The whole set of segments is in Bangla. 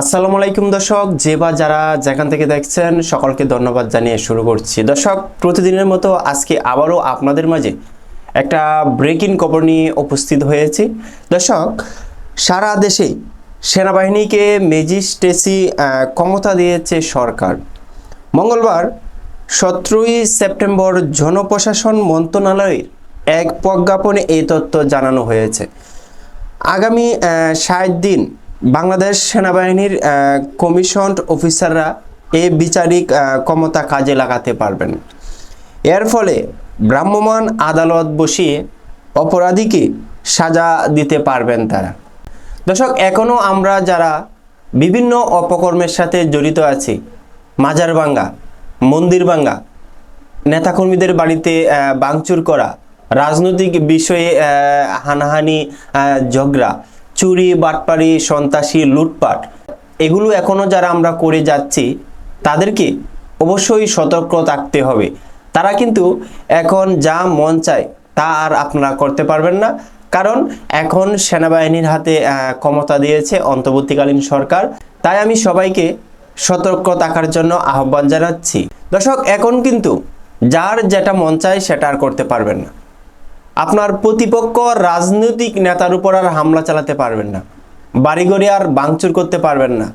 আসসালামু আলাইকুম দর্শক, যে বা যারা যেখান থেকে দেখছেন, সকলকে ধন্যবাদ জানিয়ে শুরু করছি। দর্শক, প্রতিদিনের মতো আজকে আবারও আপনাদের মাঝে একটা ব্রেকিং খবর নিয়ে উপস্থিত হয়েছি। দর্শক, সারা দেশে সেনাবাহিনীকে ম্যাজিস্ট্রেসি ক্ষমতা দিয়েছে সরকার। মঙ্গলবার, সতেরোই সেপ্টেম্বর জনপ্রশাসন মন্ত্রণালয়ের এক প্রজ্ঞাপনে এই তথ্য জানানো হয়েছে। আগামী ষাট দিন বাংলাদেশ সেনাবাহিনীর কমিশন অফিসাররা এই বিচারিক ক্ষমতা কাজে লাগাতে পারবেন। এর ফলে ভ্রাম্যমাণ আদালত বসিয়ে অপরাধীকে সাজা দিতে পারবেন তারা। দর্শক এখনও আমরা যারা বিভিন্ন অপকর্মের সাথে জড়িত আছি, মাজার ভাঙ্গা, মন্দির ভাঙ্গা, নেতাকর্মীদের বাড়িতে ভাঙচুর করা, রাজনৈতিক বিষয়ে হানাহানি ঝগড়া চুরি বাটপারি সন্ত্রাসী, লুটপাট, এগুলো এখনও যারা আমরা করে যাচ্ছি, তাদেরকে অবশ্যই সতর্ক থাকতে হবে। তারা কিন্তু এখন যা মন চায় তা আর আপনারা করতে পারবেন না। কারণ এখন সেনাবাহিনীর হাতে ক্ষমতা দিয়েছে অন্তর্বর্তীকালীন সরকার। তাই আমি সবাইকে সতর্ক থাকার জন্য আহ্বান জানাচ্ছি। দর্শক, এখন কিন্তু যার যেটা মন চায় সেটা আর করতে পারবেন না। আপনার প্রতিপক্ষ রাজনৈতিক নেতার উপর আর হামলা চালাতে পারবেন না। বাড়িঘরে আর ভাঙচুর করতে পারবেন না।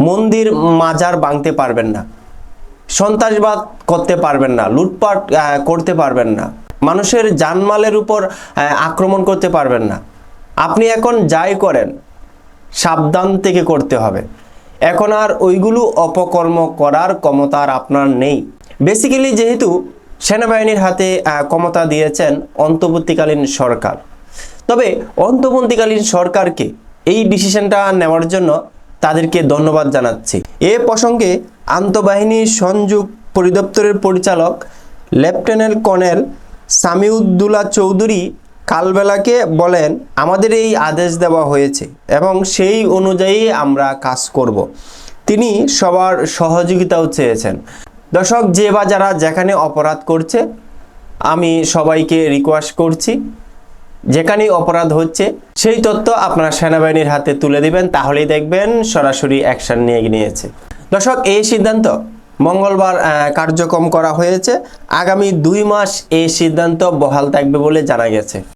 মন্দির, মাজার ভাঙতে পারবেন না। সন্ত্রাসবাদ করতে পারবেন না। লুটপাট করতে পারবেন না। মানুষের জানমালের উপর আক্রমণ করতে পারবেন না। আপনি এখন যাই করেন, সাবধান থেকে করতে হবে। এখন আর ওইগুলো অপকর্ম করার ক্ষমতা আর আপনার নেই। বেসিক্যালি যেহেতু সেনাবাহিনীর হাতে ক্ষমতা দিয়েছেন অন্তর্বর্তীকালীন সরকার। তবে অন্তর্বর্তীকালীন সরকারকে এই ডিসিশনটা নেওয়ার জন্য তাদেরকে ধন্যবাদ জানাচ্ছি। এ প্রসঙ্গে আন্তঃবাহিনী সংযোগ পরিদপ্তরের পরিচালক লেফটেন্যান্ট কর্নেল সামিউদ্দুল্লাহ চৌধুরী কালবেলাকে বলেন, আমাদের এই আদেশ দেওয়া হয়েছে এবং সেই অনুযায়ী আমরা কাজ করব। তিনি সবার সহযোগিতাও চেয়েছেন। দর্শক, যে বা যারা যেখানে অপরাধ করছে, আমি সবাইকে রিকোয়েস্ট করছি, যেখানেই অপরাধ হচ্ছে, সেই তথ্য আপনারা সেনাবাহিনীর হাতে তুলে দিবেন, তাহলেই দেখবেন সরাসরি অ্যাকশন নিয়ে নিয়েছে। দর্শক, এই সিদ্ধান্ত মঙ্গলবার কার্যক্রম করা হয়েছে। আগামী দুই মাস এই সিদ্ধান্ত বহাল থাকবে বলে জানা গেছে।